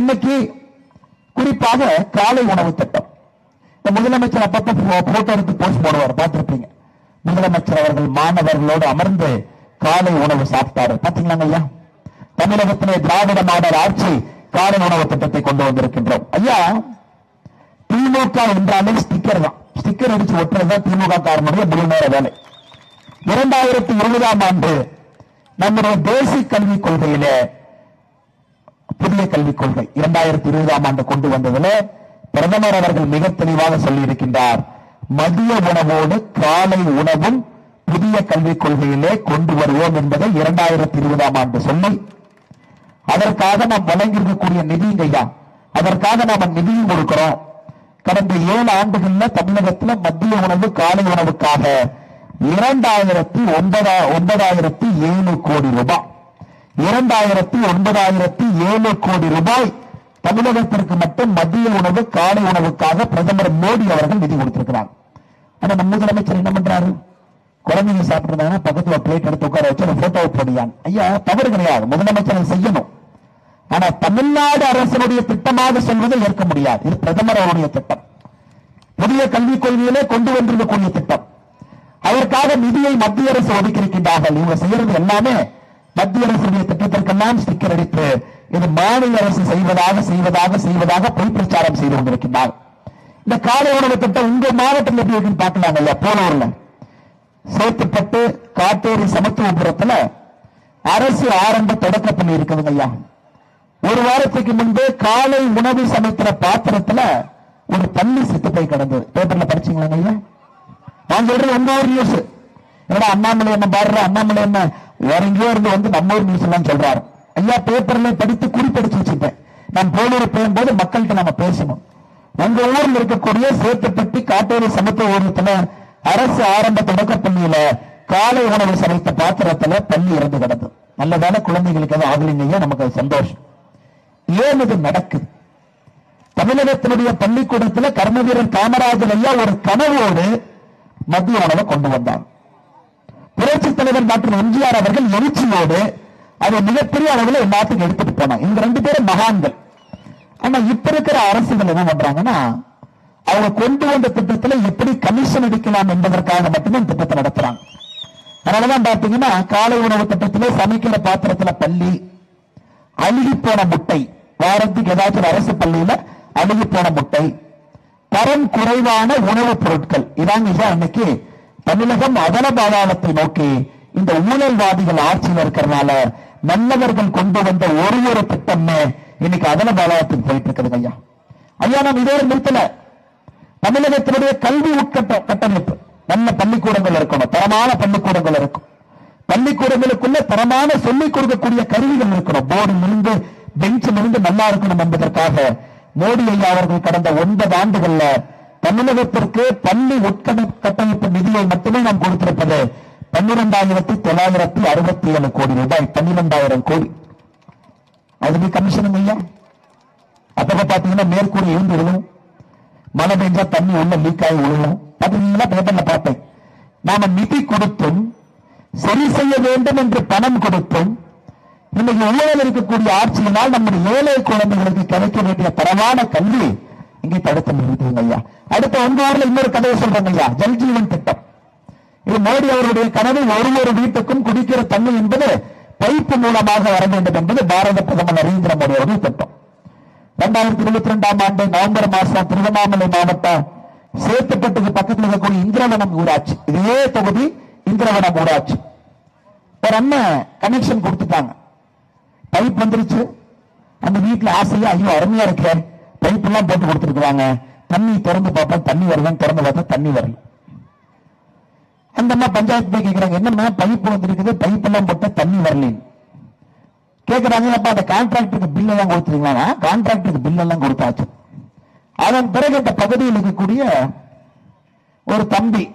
இன்னைக்கு குறிப்பாக காலை உணவு திட்டம். இந்த முதலமைச்சர் அப்பப்ப போட்டோ எடுத்து போஸ்ட் போடுவார் பார்த்திருப்பீங்க. முதலமைச்சர் அவர்கள் மாணவர்களோடு அமர்ந்து காலை உணவு சாப்பிட்டாரு. பாத்தீங்களாங்க ஐயா தமிழகத்திலே திராவிட மாடல் ஆட்சி காலை உணவு திட்டத்தை கொண்டு வந்திருக்கின்றோம். ஐயா திமுக என்றாலே ஸ்டிக்கர் தான். ஸ்டிக்கர் அடிச்சு ஒட்டுறதுதான் திமுக காரனுடைய முழு நேர வேலை. இரண்டாயிரத்தி இருபதாம் ஆண்டு நம்முடைய தேசிய கல்விக் கொள்கையிலே புதிய கல்விக் கொள்கை இரண்டாயிரத்தி இருபதாம் ஆண்டு கொண்டு வந்ததுல பிரதமர் அவர்கள் மிக தெளிவாக சொல்லி இருக்கின்றார் மதிய உணவோடு காலை உணவும் புதிய கல்விக் கொள்கையிலே கொண்டு வருவோம் என்பதை இரண்டாயிரத்தி இருபதாம் ஆண்டு சொல்லி அதற்காக நாம் வழங்கியிருக்கக்கூடிய நிதியும் ஐயா அதற்காக நாம நிதியும் கொடுக்கிறோம். கடந்த ஏழு ஆண்டுகள்ல தமிழகத்துல மத்திய உணவு காலை உணவுக்காக இரண்டாயிரத்தி ஒன்பதா ஒன்பதாயிரத்தி ஏழு கோடி ரூபாய். இரண்டாயிரத்தி ஒன்பதாயிரத்தி ஏழு கோடி ரூபாய் தமிழகத்திற்கு மட்டும் மத்திய உணவு காலை உணவுக்காக பிரதமர் மோடி அவர்கள் நிதி கொடுத்திருக்கிறார். ஆனா நம்ம முதலமைச்சர் என்ன பண்றாரு? குழந்தைங்க சாப்பிட்டுருந்தாங்கன்னா பக்கத்துல பிளேட் எடுத்து உட்கார வச்சு போட்டோ போடியான் ஐயா தவறு கிடையாது. முதலமைச்சர் செய்யணும். ஆனா தமிழ்நாடு அரசனுடைய திட்டமாக சொல்வதை ஏற்க முடியாது. இது பிரதமர் அவருடைய திட்டம். புதிய கல்விக் கொள்கையிலே கொண்டு வந்திருக்கக்கூடிய திட்டம். அதற்காக நிதியை மத்திய அரசு ஒதுக்கியிருக்கின்றார்கள். இவங்க செய்யறது எல்லாமே மத்திய அரசுடைய திட்டத்திற்கெல்லாம் ஸ்டிக்கர் அடித்து இது மாநில அரசு செய்வதாக செய்வதாக செய்வதாக பொய் பிரச்சாரம் செய்து கொண்டிருக்கிறார் இந்த காலை உணவு திட்டம் உங்க மாவட்டத்தில் எப்படி இருக்குன்னு பார்க்கலாம் இல்லையா? போனூர்ல. சேத்துப்பட்டு காட்டேரி சமத்துவபுரத்துல அரசு ஆரம்ப தொடக்க பண்ணி இருக்குதுங்க ஐயா ஒரு வாரத்துக்கு முன்பு காலை உணவு சமைக்கிற பாத்திரத்துல ஒரு தண்ணி சித்து போய் கிடந்தது. பேப்பர்ல படிச்சீங்களா ஐயா நான் சொல்றேன் உங்க ஊர் நியூஸ் என்னடா அண்ணாமலை என்ன பாடுற அண்ணாமலை என்ன வேற எங்கேயோ இருந்து வந்து நம்ம ஊர் நியூஸ் எல்லாம் சொல்றாரு. ஐயா பேப்பர்ல படித்து குறிப்படிச்சு வச்சுட்டேன் நான் போலூர் போகும்போது மக்கள்கிட்ட நம்ம பேசணும். உங்க ஊர்ல இருக்கக்கூடிய சேத்துப்பட்டி காட்டேரி சமத்துவ ஊரத்துல அரசு ஆரம்ப தொடக்க பள்ளியில காலை உணவு சமைத்த பாத்திரத்துல பள்ளி இறந்து கிடந்தது நல்லதான குழந்தைகளுக்கு எதுவும் ஆகலைங்க நமக்கு அது சந்தோஷம். ஏன் இது நடக்குது? தமிழகத்தினுடைய பள்ளிக்கூடத்துல கர்மவீரர் காமராஜர் ஐயா ஒரு கனவோடு மத்திய உணவை கொண்டு வந்தாங்க தலைவர் டாக்டர் எம்ஜிஆர் அவர்கள் எழுச்சியோடு அதை மிகப்பெரிய அளவில் எல்லாத்துக்கும் எடுத்துட்டு போனாங்க. இந்த ரெண்டு பேரும் மகான்கள். ஆனா இப்ப இருக்கிற அரசுகள் என்ன பண்றாங்கன்னா அவங்க கொண்டு வந்த திட்டத்தில் எப்படி கமிஷன் அடிக்கலாம் என்பதற்காக மட்டுமே திட்டத்தை நடத்துறாங்க. அதனாலதான் பாத்தீங்கன்னா காலை உணவு திட்டத்தில் சமைக்கிற பாத்திரத்துல பள்ளி அழுகி போன முட்டை வாரத்துக்கு ஏதாச்சும் அரசு பள்ளியில அழுகி போன முட்டை தரம் குறைவான உணவுப் பொருட்கள். இதாங்க இன்னைக்கு தமிழகம் அவல பாதாளத்தை நோக்கி இந்த ஊழல்வாதிகள் ஆட்சியில் இருக்கிறதுனால நல்லவர்கள் கொண்டு வந்த ஒரு ஒரு திட்டமே இன்னைக்கு அதன பாதாளத்துக்கு போயிட்டு இருக்குது ஐயா ஐயா நாம் இதோடு நிறுத்தல. தமிழகத்தினுடைய கல்வி உட்கட்ட கட்டமைப்பு. நல்ல பள்ளிக்கூடங்கள் இருக்கணும். தரமான பள்ளிக்கூடங்கள் இருக்கும். பள்ளிக்கூடங்களுக்குள்ள தரமான சொல்லிக் கொடுக்கக்கூடிய கருவிகள் இருக்கணும். போர்டில் இருந்து பெஞ்சில் இருந்து நல்லா இருக்கணும் என்பதற்காக மோடி ஐயா அவர்கள் கடந்த ஒன்பது ஆண்டுகள்ல தமிழகத்திற்கு பள்ளி உட்கட்டமைப்பு நிதியை மட்டுமே நாம் கொடுத்திருப்பது பன்னிரெண்டாயிரத்தி தொள்ளாயிரத்தி அறுபத்தி ஏழு கோடி ரூபாய் பன்னிரெண்டாயிரம் கோடி. அதுக்கு கமிஷன் ஐயா. அப்ப பாத்தீங்கன்னா மேற்கூறி எழுந்து விழுவும். மழை பெஞ்சா தண்ணி உள்ள லீக் ஆகி விழுவும். பாத்தீங்கன்னா பேப்பர்ல பார்த்தேன் நாம நிதி கொடுத்தும் சரி செய்ய வேண்டும் என்று பணம் கொடுத்தும் இன்னைக்கு ஊழல் இருக்கக்கூடிய ஆட்சியினால் நம்முடைய ஏழை குழந்தைகளுக்கு கிடைக்க வேண்டிய தரமான கல்வி இங்கே தடுத்து நிறுத்துவோங்க ஐயா அடுத்த உங்க ஊர்ல இன்னொரு கதையை சொல்றாங்க ஐயா ஜல்ஜீவன் திட்டம். இது மோடி அவருடைய கனவு ஒரு ஒரு வீட்டுக்கும் குடிக்கிற தண்ணி என்பது பைப்பு மூலமாக வர வேண்டும் என்பது பாரத பிரதமர் நரேந்திர மோடி அவர்கள் திட்டம். இரண்டாயிரத்தி இருபத்தி ரெண்டாம் ஆண்டு நவம்பர் மாசம் திருவண்ணாமலை மாவட்டம் சேத்துப்பட்டுக்கு பக்கத்தில் இருக்கக்கூடிய இந்திரவனம் ஊராட்சி. இதே தொகுதி இந்திரவனம் ஊராட்சி. ஒரு அண்ணன் கனெக்ஷன் கொடுத்துட்டாங்க. பைப் வந்துருச்சு. அந்த வீட்டுல ஆசையா ஐயோ அருமையா இருக்கேன் பைப் போட்டு கொடுத்துருக்குறாங்க. தண்ணி திறந்து பார்த்தா தண்ணி வருதான் திறந்து பார்த்தா தண்ணி வரல அந்த அம்மா பஞ்சாயத்து போய் கேக்குறாங்க என்னம்மா பைப் வந்துருக்குது. பைப் எல்லாம் போட்டா தண்ணி வரலன்னு. கேட்கிறாங்க அப்ப அந்த கான்ட்ராக்டருக்கு பில் எல்லாம் கொடுத்துருங்களா கான்ட்ராக்டருக்கு பில் எல்லாம் கொடுத்தாச்சு. அதன் பிறகு அந்த பகுதியில் இருக்கக்கூடிய ஒரு தம்பி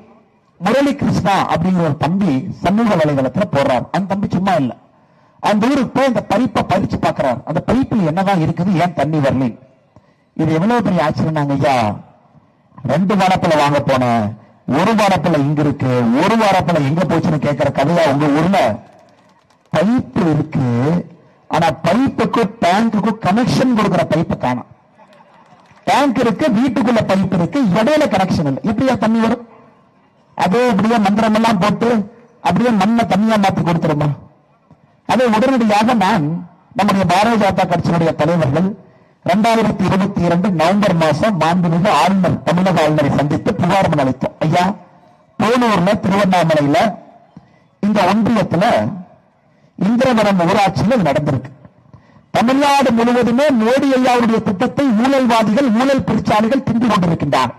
முரளி கிருஷ்ணா அப்படிங்கிற ஒரு தம்பி சமூக வலைதளத்தில் போடுறாரு. அந்த தம்பி சும்மா இல்ல. அந்த ஊருக்கு போய் அந்த பைப்பை பறிச்சு பார்க்கிறார். அந்த பைப்பில் என்னதான் இருக்குது ஏன் தண்ணி வரல இது எவ்வளவு பெரிய ஆச்சரியம் ஐயா? ரெண்டு வாரத்துல வாங்க போனேன். ஒரு வாரத்துல இங்க இருக்கு. ஒரு வாரத்துல எங்க போச்சுன்னு கேட்கிற கதையா உங்க ஊர்ல? பைப்பு இருக்கு. ஆனா பைப்புக்கு டேங்குக்கு கனெக்ஷன் கொடுக்கிற பைப்பு காணும். டேங்க் இருக்கு வீட்டுக்குள்ள பைப் இருக்கு இடையில கனெக்ஷன் இல்லை. இப்படியா தண்ணி வரும்? அதே அப்படியே மந்திரம் எல்லாம் போட்டு அப்படியே மண்ணை தண்ணியா மாத்தி கொடுத்துருமா? அதை உடனடியாக நான் நம்முடைய பாரதிய ஜனதா கட்சியினுடைய தலைவர்கள் இரண்டாயிரத்தி இருபத்தி இரண்டு நவம்பர் மாசம் மாண்புமிகு ஆளுநர் தமிழக ஆளுநரை சந்தித்து புகார் மனு அளித்தோம். ஐயா போனூர்ல திருவண்ணாமலையில இந்த ஒன்றியத்துல இந்திரவனம் ஊராட்சியில் நடந்திருக்கு. தமிழ்நாடு முழுவதுமே மோடி ஐயாவுடைய திட்டத்தை ஊழல்வாதிகள் ஊழல் பெருச்சாளிகள் திண்டு கொண்டிருக்கின்றார்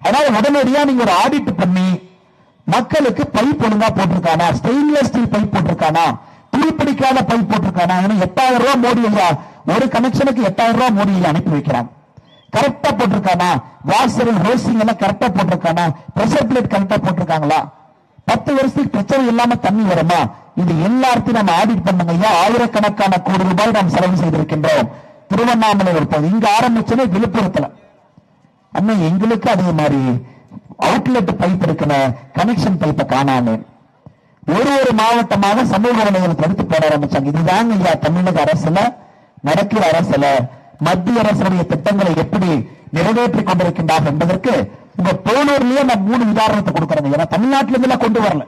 அதனால உடனடியா நீங்க ஒரு ஆடிட் பண்ணி மக்களுக்கு பைப் ஒழுங்கா போட்டிருக்கானா? ஸ்டெயின்லெஸ் ஸ்டீல் பைப் போட்டிருக்கானா? துணிப்பிடிக்காத பைப் போட்டிருக்கானா? எட்டாயிரம் ரூபாய் மோடி ஐயா ஒரு கனெக்ஷனுக்கு எட்டாயிரம் ரூபாய் மோடியில் அனுப்பி வைக்கிறாங்க கரெக்டா போட்டிருக்கானா? வாசல் ஹோசிங் எல்லாம் கரெக்டா போட்டிருக்கானா? பிரஷர் பிளேட் கரெக்டா போட்டிருக்காங்களா? பத்து வருஷத்துக்கு பிரச்சனை இல்லாம தண்ணி வருமா? இது எல்லாத்தையும் நம்ம ஆடிட் பண்ணுங்க ஐயா. ஆயிரக்கணக்கான கோடி ரூபாய் நாம் செலவு செய்திருக்கின்றோம். திருவண்ணாமலை ஒரு பகுதி. இங்க ஆரம்பிச்சது விழுப்புரத்துல. அண்ணா எங்களுக்கு அதே மாதிரி அவுட்லெட் பைப் இருக்கிற கனெக்ஷன் பைப்பை காணாமே. ஒரு ஒரு மாவட்டமாக சமூக வலைதளத்தை எடுத்து போட ஆரம்பிச்சாங்க. இதுதாங்க ஐயா தமிழக அரசுல நடக்கிற அரசுல மத்திய அரசுடைய திட்டங்களை எப்படி நிறைவேற்றிக் கொண்டிருக்கின்றார்கள் என்பதற்கு உங்க போனூர்லயே நான் மூணு உதாரணத்தை கொடுக்கறேன் ஏன்னா தமிழ்நாட்டில இருந்து எல்லாம் கொண்டு வரல.